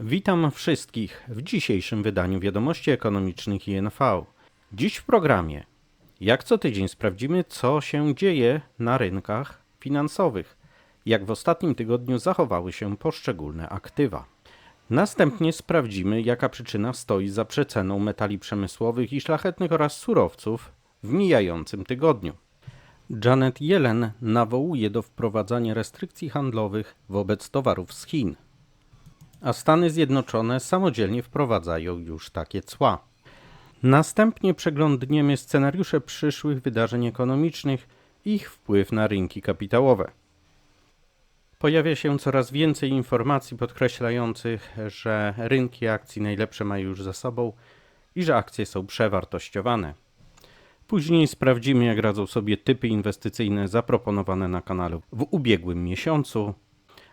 Witam wszystkich w dzisiejszym wydaniu Wiadomości Ekonomicznych INV. Dziś w programie, jak co tydzień sprawdzimy, co się dzieje na rynkach finansowych, jak w ostatnim tygodniu zachowały się poszczególne aktywa. Następnie sprawdzimy, jaka przyczyna stoi za przeceną metali przemysłowych i szlachetnych oraz surowców w mijającym tygodniu. Janet Yellen nawołuje do wprowadzania restrykcji handlowych wobec towarów z Chin a Stany Zjednoczone samodzielnie wprowadzają już takie cła. Następnie przeglądniemy scenariusze przyszłych wydarzeń ekonomicznych i ich wpływ na rynki kapitałowe. Pojawia się coraz więcej informacji podkreślających, że rynki akcji najlepsze mają już za sobą i że akcje są przewartościowane. Później sprawdzimy, jak radzą sobie typy inwestycyjne zaproponowane na kanale w ubiegłym miesiącu,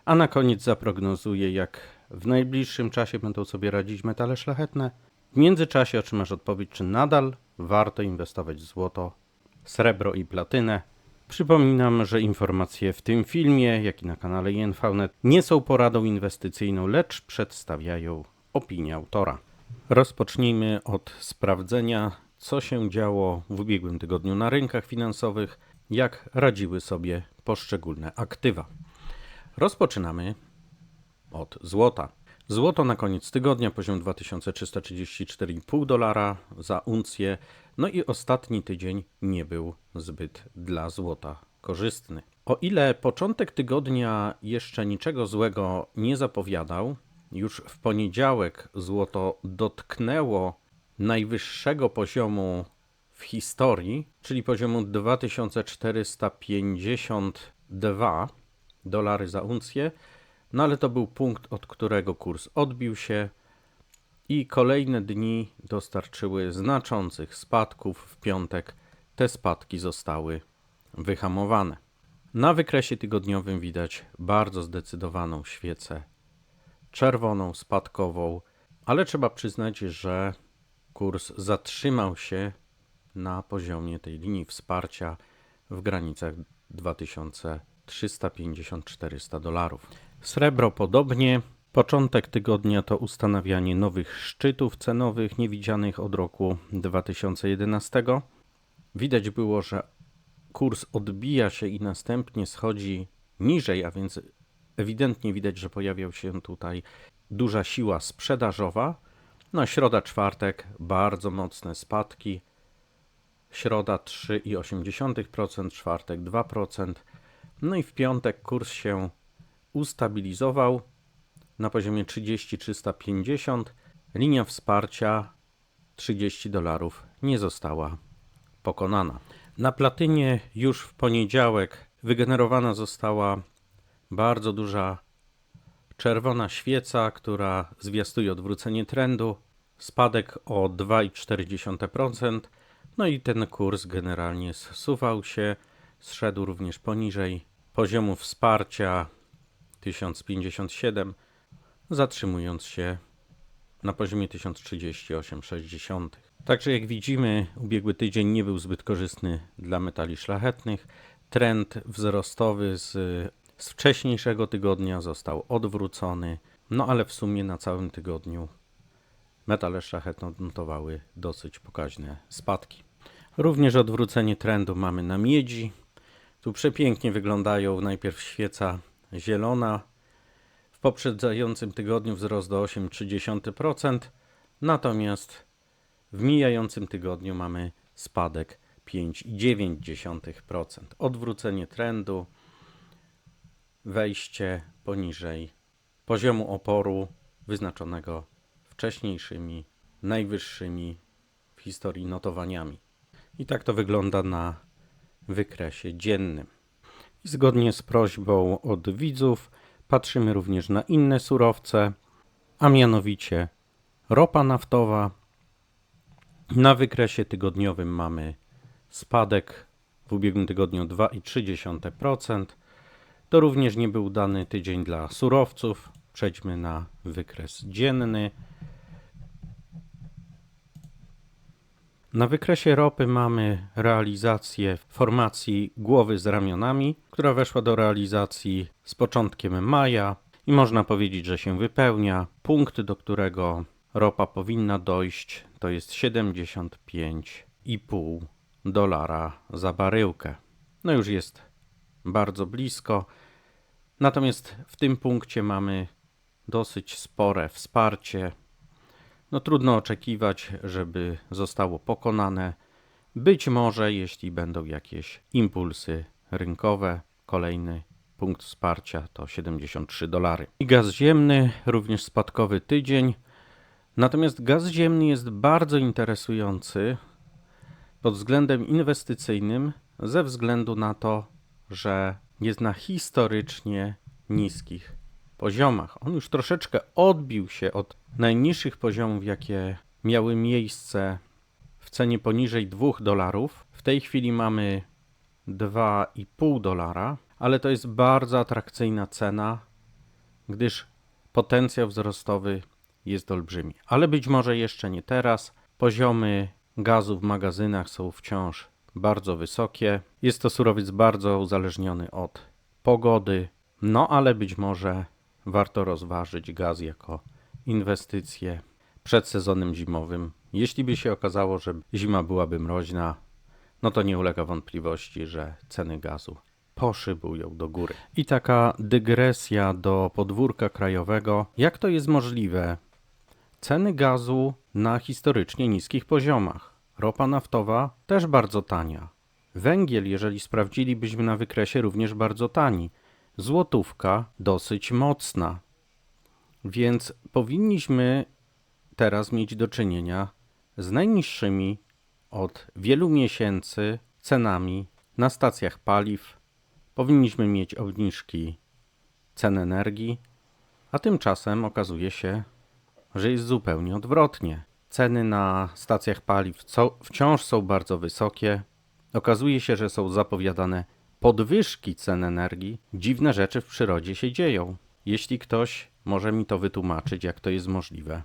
a na koniec zaprognozuję, jak w najbliższym czasie będą sobie radzić metale szlachetne. W międzyczasie otrzymasz odpowiedź, czy nadal warto inwestować w złoto, srebro i platynę. Przypominam, że informacje w tym filmie, jak i na kanale INVNet nie są poradą inwestycyjną, lecz przedstawiają opinię autora. Rozpocznijmy od sprawdzenia, co się działo w ubiegłym tygodniu na rynkach finansowych, jak radziły sobie poszczególne aktywa. Rozpoczynamy od złota. Złoto na koniec tygodnia poziom 2334,5 dolara za uncję. No i ostatni tydzień nie był zbyt dla złota korzystny. O ile początek tygodnia jeszcze niczego złego nie zapowiadał, już w poniedziałek złoto dotknęło najwyższego poziomu w historii, czyli poziomu 2452 dolary za uncję. No ale to był punkt, od którego kurs odbił się i kolejne dni dostarczyły znaczących spadków. W piątek te spadki zostały wyhamowane. Na wykresie tygodniowym widać bardzo zdecydowaną świecę czerwoną, spadkową, ale trzeba przyznać, że kurs zatrzymał się na poziomie tej linii wsparcia w granicach 2350-400 dolarów. Srebro podobnie. Początek tygodnia to ustanawianie nowych szczytów cenowych niewidzianych od roku 2011. Widać było, że kurs odbija się i następnie schodzi niżej, a więc ewidentnie widać, że pojawiał się tutaj duża siła sprzedażowa. No, środa, czwartek bardzo mocne spadki. Środa 3,8%, czwartek 2%. No i w piątek kurs się ustabilizował na poziomie 30350. Linia wsparcia 30 dolarów nie została pokonana. Na platynie już w poniedziałek wygenerowana została bardzo duża czerwona świeca, która zwiastuje odwrócenie trendu, spadek o 2,4%. No i ten kurs generalnie zsuwał się, zszedł również poniżej poziomu wsparcia 1057, zatrzymując się na poziomie 1038,60. Także jak widzimy, ubiegły tydzień nie był zbyt korzystny dla metali szlachetnych. Trend wzrostowy z, z wcześniejszego tygodnia został odwrócony, no ale w sumie na całym tygodniu metale szlachetne odnotowały dosyć pokaźne spadki. Również odwrócenie trendu mamy na miedzi. Tu przepięknie wyglądają najpierw świeca zielona. W poprzedzającym tygodniu wzrost do 8,3%, natomiast w mijającym tygodniu mamy spadek 5,9%. Odwrócenie trendu, wejście poniżej poziomu oporu wyznaczonego wcześniejszymi, najwyższymi w historii notowaniami. I tak to wygląda na wykresie dziennym. Zgodnie z prośbą od widzów patrzymy również na inne surowce, a mianowicie ropa naftowa. Na wykresie tygodniowym mamy spadek w ubiegłym tygodniu 2,3%. To również nie był dany tydzień dla surowców. Przejdźmy na wykres dzienny. Na wykresie ropy mamy realizację formacji głowy z ramionami, która weszła do realizacji z początkiem maja i można powiedzieć, że się wypełnia. Punkt, do którego ropa powinna dojść, to jest 75,5 dolara za baryłkę. No już jest bardzo blisko. Natomiast w tym punkcie mamy dosyć spore wsparcie. No trudno oczekiwać, żeby zostało pokonane. Być może, jeśli będą jakieś impulsy rynkowe, kolejny punkt wsparcia to 73 dolary. I gaz ziemny, również spadkowy tydzień. Natomiast gaz ziemny jest bardzo interesujący pod względem inwestycyjnym, ze względu na to, że jest na historycznie niskich poziomach. On już troszeczkę odbił się od najniższych poziomów, jakie miały miejsce w cenie poniżej 2 dolarów. W tej chwili mamy 2,5 dolara, ale to jest bardzo atrakcyjna cena, gdyż potencjał wzrostowy jest olbrzymi. Ale być może jeszcze nie teraz. Poziomy gazu w magazynach są wciąż bardzo wysokie. Jest to surowiec bardzo uzależniony od pogody, no ale być może warto rozważyć gaz jako inwestycję przed sezonem zimowym. Jeśli by się okazało, że zima byłaby mroźna, no to nie ulega wątpliwości, że ceny gazu poszybują do góry. I taka dygresja do podwórka krajowego. Jak to jest możliwe? Ceny gazu na historycznie niskich poziomach. Ropa naftowa też bardzo tania. Węgiel, jeżeli sprawdzilibyśmy na wykresie, również bardzo tani. Złotówka dosyć mocna. Więc powinniśmy teraz mieć do czynienia z najniższymi od wielu miesięcy cenami na stacjach paliw. Powinniśmy mieć obniżki cen energii, a tymczasem okazuje się, że jest zupełnie odwrotnie. Ceny na stacjach paliw wciąż są bardzo wysokie. Okazuje się, że są zapowiadane podwyżki cen energii. Dziwne rzeczy w przyrodzie się dzieją. Jeśli ktoś może mi to wytłumaczyć, jak to jest możliwe,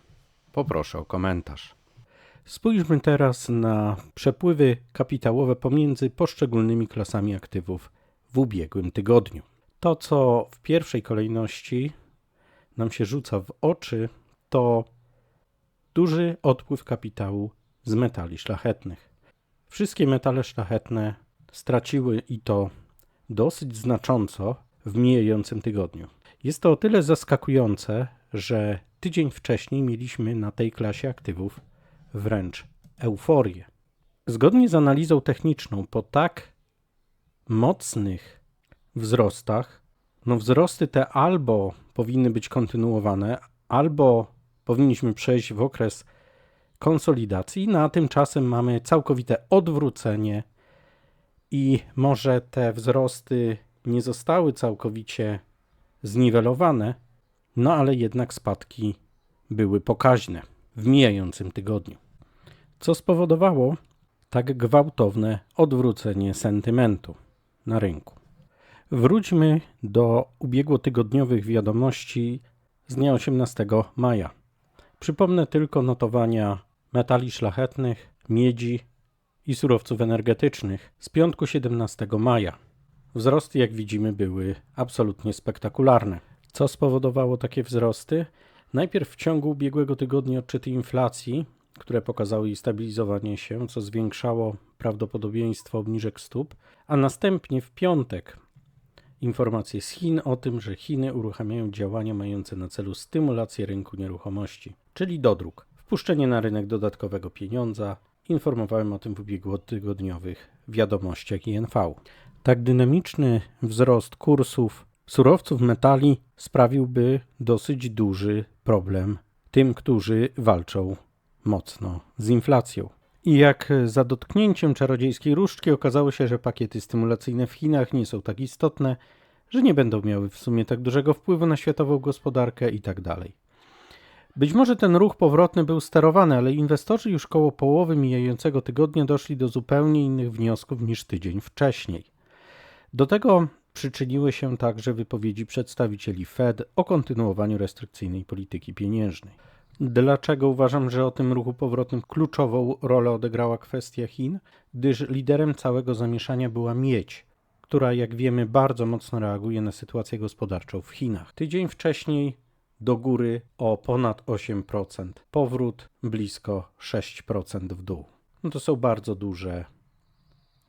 poproszę o komentarz. Spójrzmy teraz na przepływy kapitałowe pomiędzy poszczególnymi klasami aktywów w ubiegłym tygodniu. To, co w pierwszej kolejności nam się rzuca w oczy, to duży odpływ kapitału z metali szlachetnych. Wszystkie metale szlachetne straciły i to dosyć znacząco w mijającym tygodniu. Jest to o tyle zaskakujące, że tydzień wcześniej mieliśmy na tej klasie aktywów wręcz euforię. Zgodnie z analizą techniczną, po tak mocnych wzrostach, no wzrosty te albo powinny być kontynuowane, albo powinniśmy przejść w okres konsolidacji, no a tymczasem mamy całkowite odwrócenie i może te wzrosty nie zostały całkowicie zniwelowane, no ale jednak spadki były pokaźne w mijającym tygodniu, co spowodowało tak gwałtowne odwrócenie sentymentu na rynku. Wróćmy do ubiegłotygodniowych wiadomości z dnia 18 maja. Przypomnę tylko notowania metali szlachetnych, miedzi i surowców energetycznych z piątku 17 maja. Wzrosty, jak widzimy, były absolutnie spektakularne. Co spowodowało takie wzrosty? Najpierw w ciągu ubiegłego tygodnia odczyty inflacji, które pokazały jej stabilizowanie się, co zwiększało prawdopodobieństwo obniżek stóp, a następnie w piątek informacje z Chin o tym, że Chiny uruchamiają działania mające na celu stymulację rynku nieruchomości, czyli dodruk, wpuszczenie na rynek dodatkowego pieniądza. Informowałem o tym w ubiegłotygodniowych wiadomościach INV. Tak dynamiczny wzrost kursów surowców metali sprawiłby dosyć duży problem tym, którzy walczą mocno z inflacją. I jak za dotknięciem czarodziejskiej różdżki okazało się, że pakiety stymulacyjne w Chinach nie są tak istotne, że nie będą miały w sumie tak dużego wpływu na światową gospodarkę i tak dalej. Być może ten ruch powrotny był sterowany, ale inwestorzy już koło połowy mijającego tygodnia doszli do zupełnie innych wniosków niż tydzień wcześniej. Do tego przyczyniły się także wypowiedzi przedstawicieli Fed o kontynuowaniu restrykcyjnej polityki pieniężnej. Dlaczego uważam, że o tym ruchu powrotnym kluczową rolę odegrała kwestia Chin? Gdyż liderem całego zamieszania była miedź, która, jak wiemy, bardzo mocno reaguje na sytuację gospodarczą w Chinach. Tydzień wcześniej do góry o ponad 8%, powrót blisko 6% w dół. No to są bardzo duże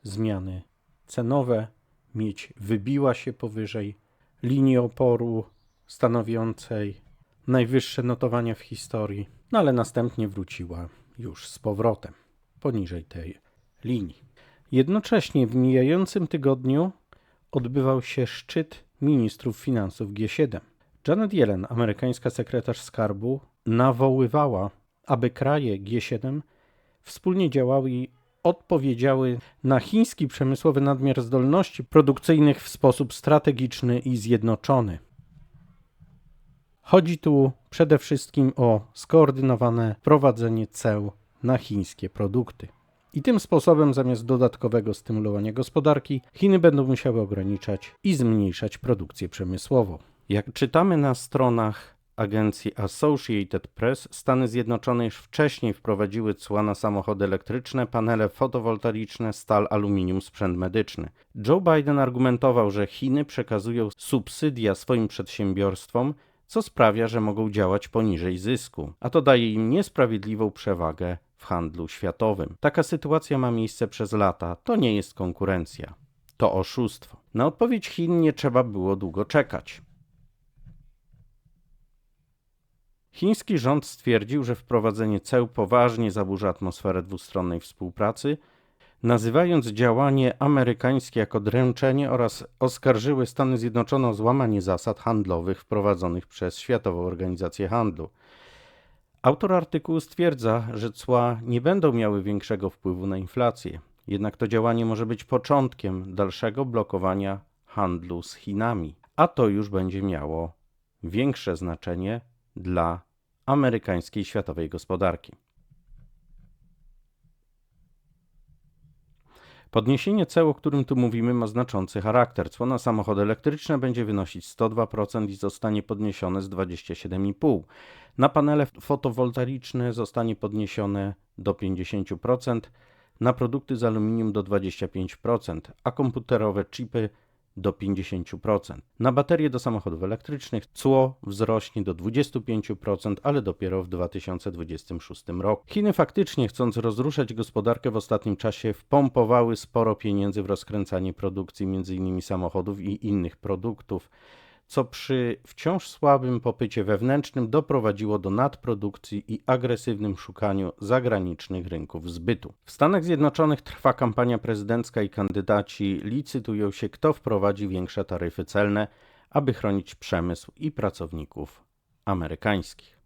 zmiany cenowe. Miedź wybiła się powyżej linii oporu stanowiącej najwyższe notowania w historii, no ale następnie wróciła już z powrotem poniżej tej linii. Jednocześnie w mijającym tygodniu odbywał się szczyt ministrów finansów G7. Janet Yellen, amerykańska sekretarz skarbu, nawoływała, aby kraje G7 wspólnie działały i odpowiedziały na chiński przemysłowy nadmiar zdolności produkcyjnych w sposób strategiczny i zjednoczony. Chodzi tu przede wszystkim o skoordynowane prowadzenie ceł na chińskie produkty. I tym sposobem, zamiast dodatkowego stymulowania gospodarki, Chiny będą musiały ograniczać i zmniejszać produkcję przemysłową. Jak czytamy na stronach agencji Associated Press, Stany Zjednoczone już wcześniej wprowadziły cła na samochody elektryczne, panele fotowoltaiczne, stal, aluminium, sprzęt medyczny. Joe Biden argumentował, że Chiny przekazują subsydia swoim przedsiębiorstwom, co sprawia, że mogą działać poniżej zysku, a to daje im niesprawiedliwą przewagę w handlu światowym. Taka sytuacja ma miejsce przez lata. To nie jest konkurencja. To oszustwo. Na odpowiedź Chin nie trzeba było długo czekać. Chiński rząd stwierdził, że wprowadzenie ceł poważnie zaburza atmosferę dwustronnej współpracy, nazywając działanie amerykańskie jako dręczenie oraz oskarżyły Stany Zjednoczone o złamanie zasad handlowych wprowadzonych przez Światową Organizację Handlu. Autor artykułu stwierdza, że cła nie będą miały większego wpływu na inflację, jednak to działanie może być początkiem dalszego blokowania handlu z Chinami, a to już będzie miało większe znaczenie dla amerykańskiej światowej gospodarki. Podniesienie ceł, o którym tu mówimy, ma znaczący charakter. Cło na samochody elektryczne będzie wynosić 102% i zostanie podniesione z 27,5%. Na panele fotowoltaiczne zostanie podniesione do 50%, na produkty z aluminium do 25%, a komputerowe chipy do 50%. Na baterie do samochodów elektrycznych cło wzrośnie do 25%, ale dopiero w 2026 roku. Chiny faktycznie, chcąc rozruszać gospodarkę w ostatnim czasie, wpompowały sporo pieniędzy w rozkręcanie produkcji m.in. samochodów i innych produktów co przy wciąż słabym popycie wewnętrznym doprowadziło do nadprodukcji i agresywnym szukaniu zagranicznych rynków zbytu. W Stanach Zjednoczonych trwa kampania prezydencka i kandydaci licytują się, kto wprowadzi większe taryfy celne, aby chronić przemysł i pracowników amerykańskich.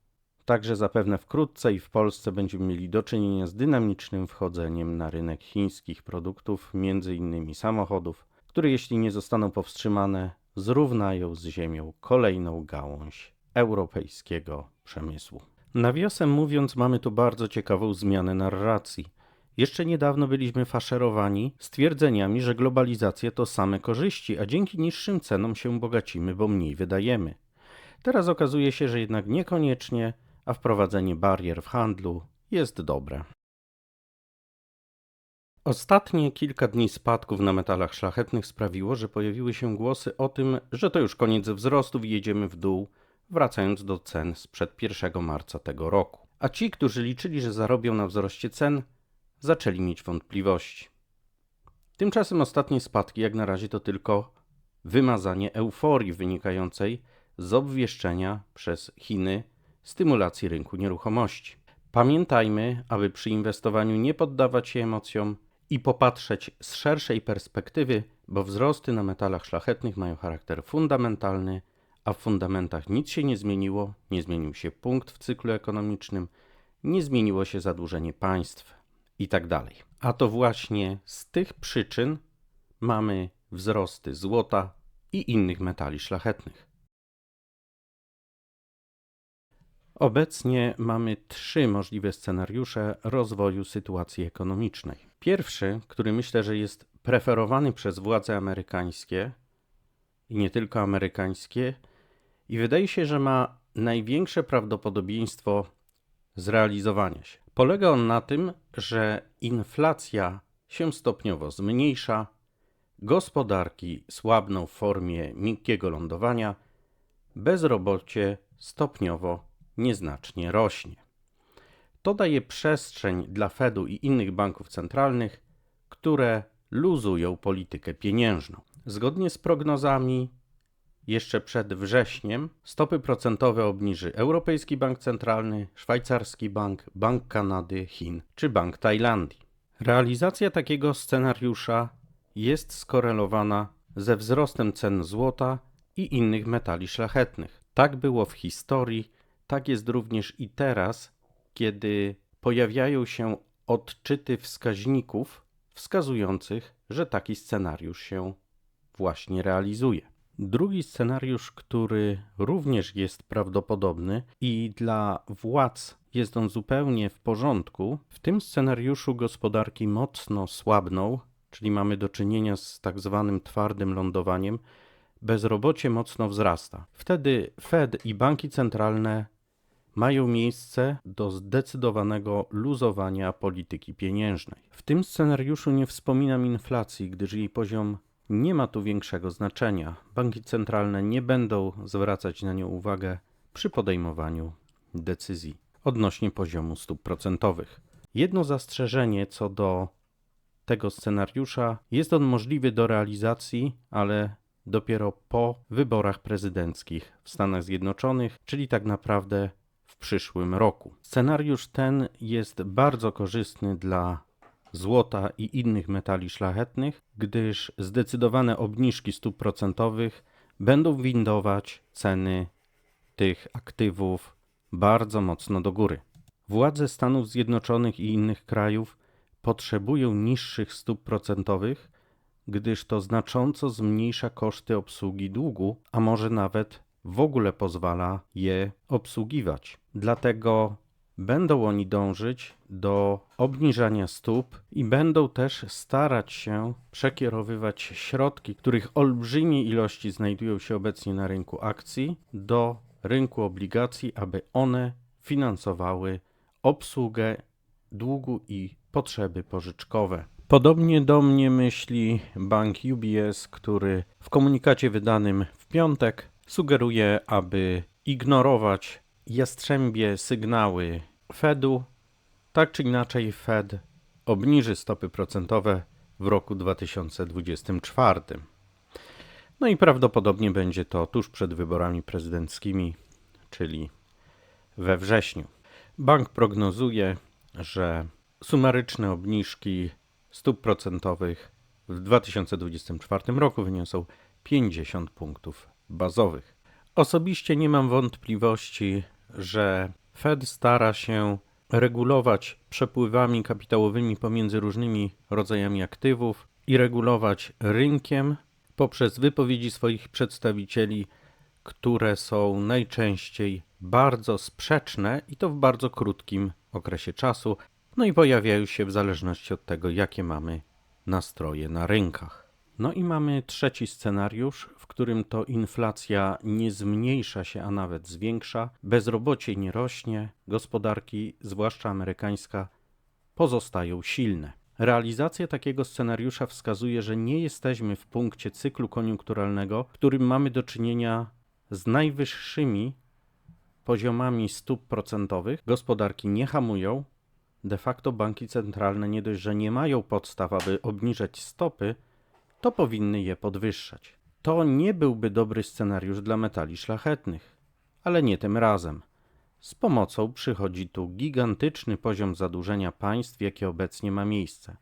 Także zapewne wkrótce i w Polsce będziemy mieli do czynienia z dynamicznym wchodzeniem na rynek chińskich produktów, m.in. samochodów, które jeśli nie zostaną powstrzymane, zrównają z ziemią kolejną gałąź europejskiego przemysłu. Nawiasem mówiąc, mamy tu bardzo ciekawą zmianę narracji. Jeszcze niedawno byliśmy faszerowani stwierdzeniami, że globalizacja to same korzyści, a dzięki niższym cenom się bogacimy, bo mniej wydajemy. Teraz okazuje się, że jednak niekoniecznie, a wprowadzenie barier w handlu jest dobre. Ostatnie kilka dni spadków na metalach szlachetnych sprawiło, że pojawiły się głosy o tym, że to już koniec wzrostów i jedziemy w dół, wracając do cen sprzed 1 marca tego roku. A ci, którzy liczyli, że zarobią na wzroście cen, zaczęli mieć wątpliwości. Tymczasem ostatnie spadki jak na razie to tylko wymazanie euforii wynikającej z obwieszczenia przez Chiny stymulacji rynku nieruchomości. Pamiętajmy, aby przy inwestowaniu nie poddawać się emocjom, i popatrzeć z szerszej perspektywy, bo wzrosty na metalach szlachetnych mają charakter fundamentalny, a w fundamentach nic się nie zmieniło, nie zmienił się punkt w cyklu ekonomicznym, nie zmieniło się zadłużenie państw itd. Tak a to właśnie z tych przyczyn mamy wzrosty złota i innych metali szlachetnych. Obecnie mamy trzy możliwe scenariusze rozwoju sytuacji ekonomicznej. Pierwszy, który myślę, że jest preferowany przez władze amerykańskie i nie tylko amerykańskie, i wydaje się, że ma największe prawdopodobieństwo zrealizowania się. Polega on na tym, że inflacja się stopniowo zmniejsza, gospodarki słabną w formie miękkiego lądowania, bezrobocie stopniowo nieznacznie rośnie. To daje przestrzeń dla Fedu i innych banków centralnych, które luzują politykę pieniężną. Zgodnie z prognozami, jeszcze przed wrześniem stopy procentowe obniży Europejski Bank Centralny, Szwajcarski Bank, Bank Kanady, Chin czy Bank Tajlandii. Realizacja takiego scenariusza jest skorelowana ze wzrostem cen złota i innych metali szlachetnych. Tak było w historii, tak jest również i teraz, kiedy pojawiają się odczyty wskaźników wskazujących, że taki scenariusz się właśnie realizuje. Drugi scenariusz, który również jest prawdopodobny i dla władz jest on zupełnie w porządku, w tym scenariuszu gospodarki mocno słabną, czyli mamy do czynienia z tak zwanym twardym lądowaniem, bezrobocie mocno wzrasta. Wtedy Fed i banki centralne mają miejsce do zdecydowanego luzowania polityki pieniężnej. W tym scenariuszu nie wspominam inflacji, gdyż jej poziom nie ma tu większego znaczenia. Banki centralne nie będą zwracać na nią uwagę przy podejmowaniu decyzji odnośnie poziomu stóp procentowych. Jedno zastrzeżenie co do tego scenariusza jest on możliwy do realizacji, ale dopiero po wyborach prezydenckich w Stanach Zjednoczonych, czyli tak naprawdę przyszłym roku. Scenariusz ten jest bardzo korzystny dla złota i innych metali szlachetnych, gdyż zdecydowane obniżki stóp procentowych będą windować ceny tych aktywów bardzo mocno do góry. Władze Stanów Zjednoczonych i innych krajów potrzebują niższych stóp procentowych, gdyż to znacząco zmniejsza koszty obsługi długu, a może nawet w ogóle pozwala je obsługiwać. Dlatego będą oni dążyć do obniżania stóp i będą też starać się przekierowywać środki, których olbrzymie ilości znajdują się obecnie na rynku akcji, do rynku obligacji, aby one finansowały obsługę długu i potrzeby pożyczkowe. Podobnie do mnie myśli bank UBS, który w komunikacie wydanym w piątek sugeruje, aby ignorować jastrzębie sygnały Fedu. Tak czy inaczej, Fed obniży stopy procentowe w roku 2024. No i prawdopodobnie będzie to tuż przed wyborami prezydenckimi, czyli we wrześniu. Bank prognozuje, że sumaryczne obniżki stóp procentowych w 2024 roku wyniosą 50 punktów bazowych. Osobiście nie mam wątpliwości, że Fed stara się regulować przepływami kapitałowymi pomiędzy różnymi rodzajami aktywów i regulować rynkiem poprzez wypowiedzi swoich przedstawicieli, które są najczęściej bardzo sprzeczne i to w bardzo krótkim okresie czasu, no i pojawiają się w zależności od tego, jakie mamy nastroje na rynkach. No i mamy trzeci scenariusz, w którym to inflacja nie zmniejsza się, a nawet zwiększa, bezrobocie nie rośnie, gospodarki, zwłaszcza amerykańska, pozostają silne. Realizacja takiego scenariusza wskazuje, że nie jesteśmy w punkcie cyklu koniunkturalnego, w którym mamy do czynienia z najwyższymi poziomami stóp procentowych. Gospodarki nie hamują, de facto banki centralne nie dość, że nie mają podstaw, aby obniżać stopy, to powinny je podwyższać. To nie byłby dobry scenariusz dla metali szlachetnych, ale nie tym razem. Z pomocą przychodzi tu gigantyczny poziom zadłużenia państw, jakie obecnie ma miejsce.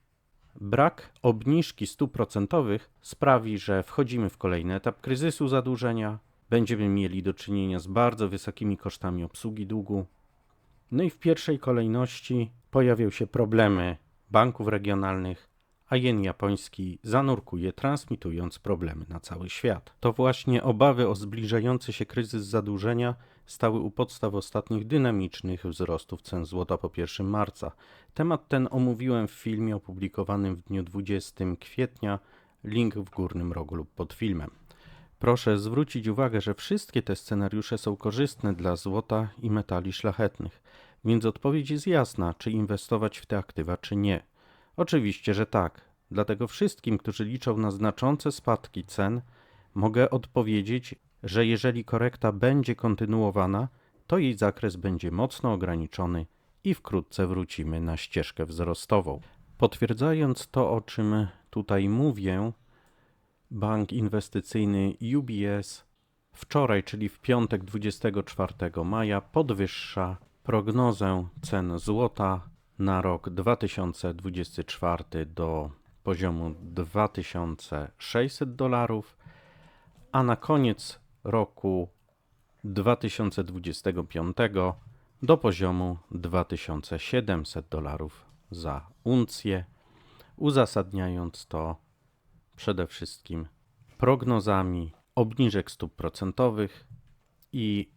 Brak obniżki stóp procentowych sprawi, że wchodzimy w kolejny etap kryzysu zadłużenia, będziemy mieli do czynienia z bardzo wysokimi kosztami obsługi długu. No i w pierwszej kolejności pojawią się problemy banków regionalnych, a jen japoński zanurkuje, transmitując problemy na cały świat. To właśnie obawy o zbliżający się kryzys zadłużenia stały u podstaw ostatnich dynamicznych wzrostów cen złota po 1 marca. Temat ten omówiłem w filmie opublikowanym w dniu 20 kwietnia, link w górnym rogu lub pod filmem. Proszę zwrócić uwagę, że wszystkie te scenariusze są korzystne dla złota i metali szlachetnych, więc odpowiedź jest jasna, czy inwestować w te aktywa, czy nie. Oczywiście, że tak. Dlatego wszystkim, którzy liczą na znaczące spadki cen, mogę odpowiedzieć, że jeżeli korekta będzie kontynuowana, to jej zakres będzie mocno ograniczony i wkrótce wrócimy na ścieżkę wzrostową. Potwierdzając to, o czym tutaj mówię, bank inwestycyjny UBS wczoraj, czyli w piątek 24 maja, podwyższa prognozę cen złota na rok 2024 do poziomu 2600 dolarów, a na koniec roku 2025 do poziomu 2700 dolarów za uncję, uzasadniając to przede wszystkim prognozami obniżek stóp procentowych i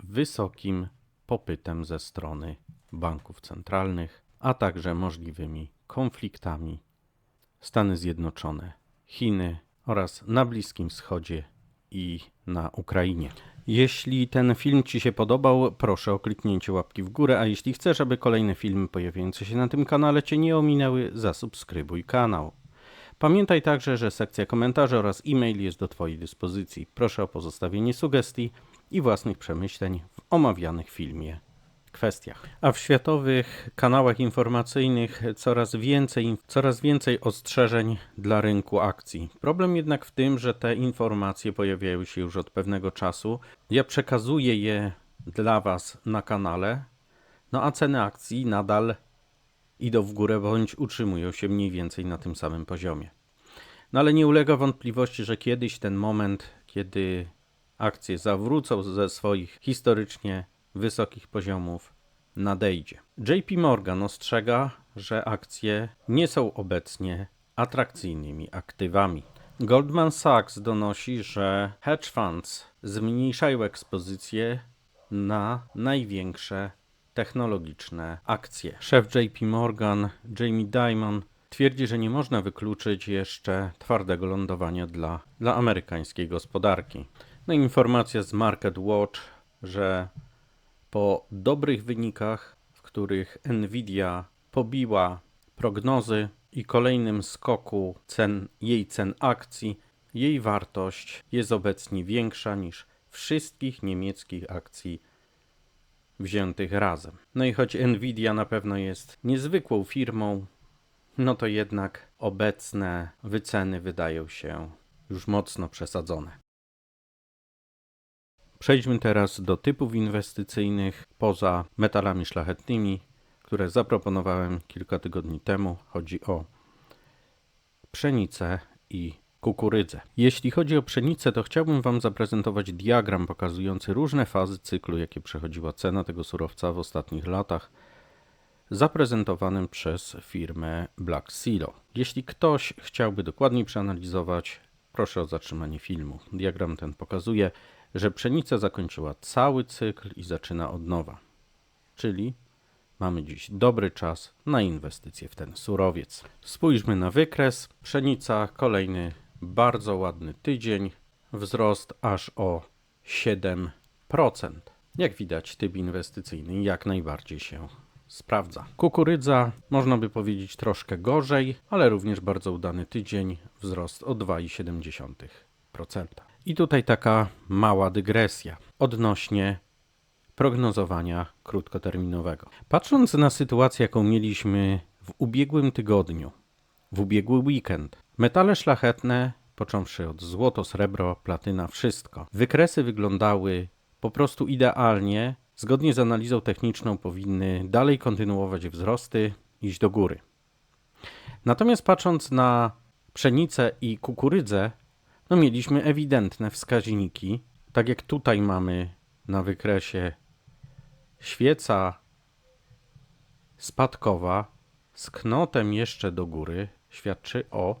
wysokim popytem ze strony banków centralnych, a także możliwymi konfliktami Stany Zjednoczone, Chiny oraz na Bliskim Wschodzie i na Ukrainie. Jeśli ten film Ci się podobał, proszę o kliknięcie łapki w górę, a jeśli chcesz, aby kolejne filmy pojawiające się na tym kanale Cię nie ominęły, zasubskrybuj kanał. Pamiętaj także, że sekcja komentarzy oraz e-mail jest do Twojej dyspozycji. Proszę o pozostawienie sugestii i własnych przemyśleń w omawianych filmie kwestiach. A w światowych kanałach informacyjnych coraz więcej, coraz więcej ostrzeżeń dla rynku akcji. Problem jednak w tym, że te informacje pojawiają się już od pewnego czasu. Ja przekazuję je dla Was na kanale, no a ceny akcji nadal idą w górę bądź utrzymują się mniej więcej na tym samym poziomie. No ale nie ulega wątpliwości, że kiedyś ten moment, kiedy akcje zawrócą ze swoich historycznie wysokich poziomów, nadejdzie. JP Morgan ostrzega, że akcje nie są obecnie atrakcyjnymi aktywami. Goldman Sachs donosi, że hedge funds zmniejszają ekspozycję na największe technologiczne akcje. Szef JP Morgan, Jamie Dimon, twierdzi, że nie można wykluczyć jeszcze twardego lądowania dla, dla amerykańskiej gospodarki. No i informacja z Market Watch, że po dobrych wynikach, w których Nvidia pobiła prognozy i kolejnym skoku cen, jej cen akcji, jej wartość jest obecnie większa niż wszystkich niemieckich akcji wziętych razem. No i choć Nvidia na pewno jest niezwykłą firmą, no to jednak obecne wyceny wydają się już mocno przesadzone. Przejdźmy teraz do typów inwestycyjnych poza metalami szlachetnymi, które zaproponowałem kilka tygodni temu. Chodzi o pszenicę i kukurydzę. Jeśli chodzi o pszenicę, to chciałbym Wam zaprezentować diagram pokazujący różne fazy cyklu, jakie przechodziła cena tego surowca w ostatnich latach, zaprezentowanym przez firmę Black Silo. Jeśli ktoś chciałby dokładniej przeanalizować, proszę o zatrzymanie filmu. Diagram ten pokazuje, że pszenica zakończyła cały cykl i zaczyna od nowa. Czyli mamy dziś dobry czas na inwestycje w ten surowiec. Spójrzmy na wykres. Pszenica, kolejny bardzo ładny tydzień, wzrost aż o 7%. Jak widać, typ inwestycyjny jak najbardziej się sprawdza. Kukurydza, można by powiedzieć troszkę gorzej, ale również bardzo udany tydzień, wzrost o 2,7%. I tutaj taka mała dygresja odnośnie prognozowania krótkoterminowego. Patrząc na sytuację, jaką mieliśmy w ubiegłym tygodniu, w ubiegły weekend, metale szlachetne, począwszy od złoto, srebro, platyna, wszystko, wykresy wyglądały po prostu idealnie. Zgodnie z analizą techniczną powinny dalej kontynuować wzrosty, iść do góry. Natomiast patrząc na pszenicę i kukurydzę, no mieliśmy ewidentne wskaźniki, tak jak tutaj mamy na wykresie świeca spadkowa z knotem jeszcze do góry świadczy o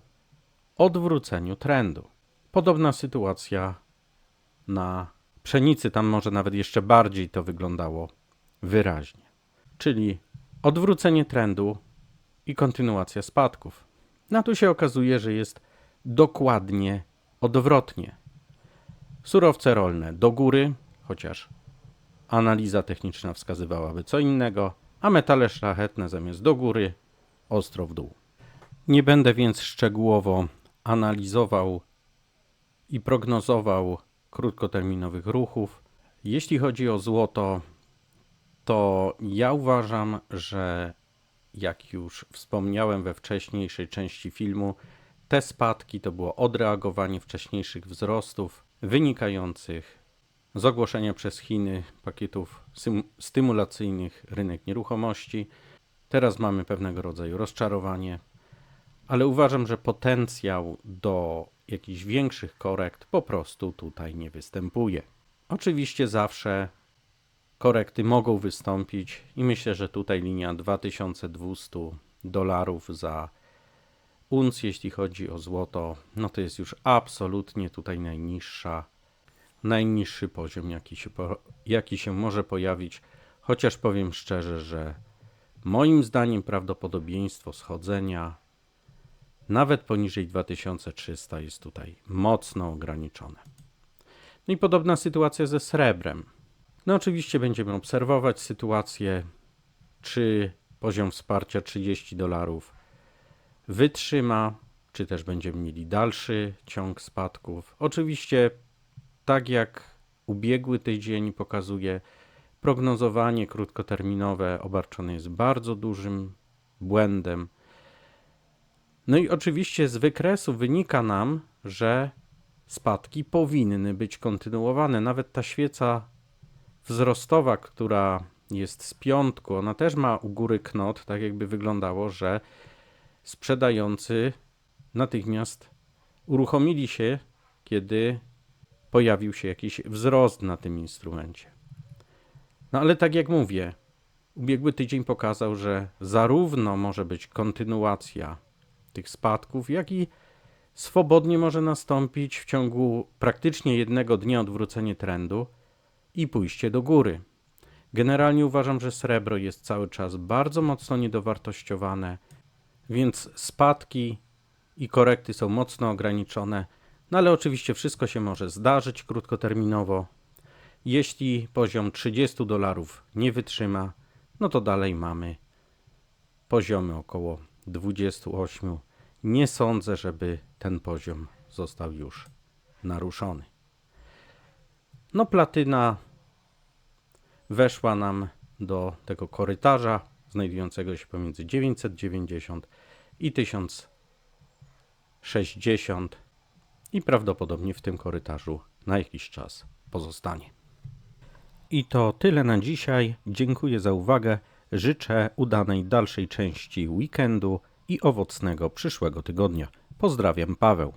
odwróceniu trendu. Podobna sytuacja na pszenicy, tam może nawet jeszcze bardziej to wyglądało wyraźnie. Czyli odwrócenie trendu i kontynuacja spadków. No tu się okazuje, że jest dokładnie odwrotnie. Surowce rolne do góry, chociaż analiza techniczna wskazywałaby co innego, a metale szlachetne zamiast do góry ostro w dół. Nie będę więc szczegółowo analizował i prognozował krótkoterminowych ruchów. Jeśli chodzi o złoto, to ja uważam, że jak już wspomniałem we wcześniejszej części filmu, te spadki to było odreagowanie wcześniejszych wzrostów wynikających z ogłoszenia przez Chiny pakietów stymulacyjnych rynek nieruchomości. Teraz mamy pewnego rodzaju rozczarowanie, ale uważam, że potencjał do jakichś większych korekt po prostu tutaj nie występuje. Oczywiście zawsze korekty mogą wystąpić i myślę, że tutaj linia 2200 dolarów za unc, jeśli chodzi o złoto, no to jest już absolutnie tutaj najniższa, najniższy poziom, jaki się, po, jaki się może pojawić. Chociaż powiem szczerze, że moim zdaniem prawdopodobieństwo schodzenia nawet poniżej 2300 jest tutaj mocno ograniczone. No i podobna sytuacja ze srebrem. No oczywiście będziemy obserwować sytuację, czy poziom wsparcia 30 dolarów wytrzyma, czy też będziemy mieli dalszy ciąg spadków. Oczywiście, tak jak ubiegły tydzień pokazuje, prognozowanie krótkoterminowe obarczone jest bardzo dużym błędem. No i oczywiście z wykresu wynika nam, że spadki powinny być kontynuowane. Nawet ta świeca wzrostowa, która jest z piątku, ona też ma u góry knot, tak jakby wyglądało, że sprzedający natychmiast uruchomili się, kiedy pojawił się jakiś wzrost na tym instrumencie. No ale tak jak mówię, ubiegły tydzień pokazał, że zarówno może być kontynuacja tych spadków, jak i swobodnie może nastąpić w ciągu praktycznie jednego dnia odwrócenie trendu i pójście do góry. Generalnie uważam, że srebro jest cały czas bardzo mocno niedowartościowane, więc spadki i korekty są mocno ograniczone, no ale oczywiście wszystko się może zdarzyć krótkoterminowo. Jeśli poziom 30 dolarów nie wytrzyma, no to dalej mamy poziomy około 28. Nie sądzę, żeby ten poziom został już naruszony. No, platyna weszła nam do tego korytarza znajdującego się pomiędzy 990 i 1060 i prawdopodobnie w tym korytarzu na jakiś czas pozostanie. I to tyle na dzisiaj. Dziękuję za uwagę. Życzę udanej dalszej części weekendu i owocnego przyszłego tygodnia. Pozdrawiam, Paweł.